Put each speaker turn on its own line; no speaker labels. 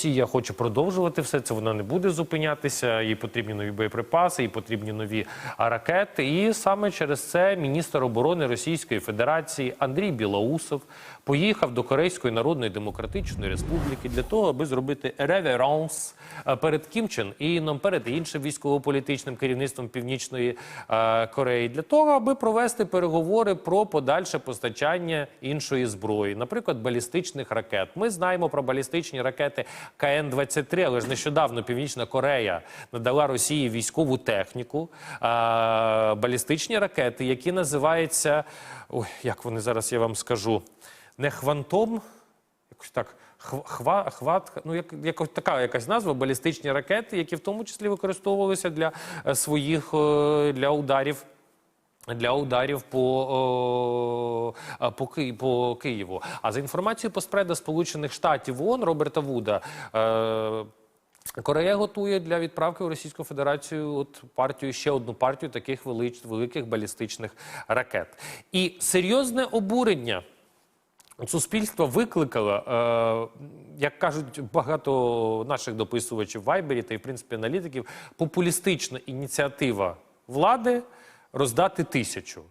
Росія хоче продовжувати все це. Вона не буде зупинятися. Їй потрібні нові боєприпаси, їй потрібні нові ракети. І саме через це міністр оборони Російської Федерації Андрій Білоусов поїхав до Корейської Народної Демократичної Республіки для того, аби зробити реверанс е, перед Кім Чен Іном, перед іншим військово-політичним керівництвом Північної е, Кореї, для того, аби провести переговори про подальше постачання іншої зброї, наприклад, балістичних ракет. Ми знаємо про балістичні ракети КН-23, але ж нещодавно Північна Корея надала Росії військову техніку, балістичні ракети, які називаються, ой, як вони зараз я вам скажу, не хвантом, якось так. хва- Хва, хват, ну як, якось така якась назва балістичні ракети, які в тому числі використовувалися для е, своїх е, для ударів. Для ударів по, о, по, Ки- по Києву. А за інформацією постпреда Сполучених Штатів ООН Роберта Вуда. Е, Корея готує для відправки в Російську Федерацію от партію ще одну партію таких велич, великих балістичних ракет. І серйозне обурення суспільство викликало, е, як кажуть багато наших дописувачів Вайбері та й в принципі аналітиків, популістична ініціатива влади роздати тисячу.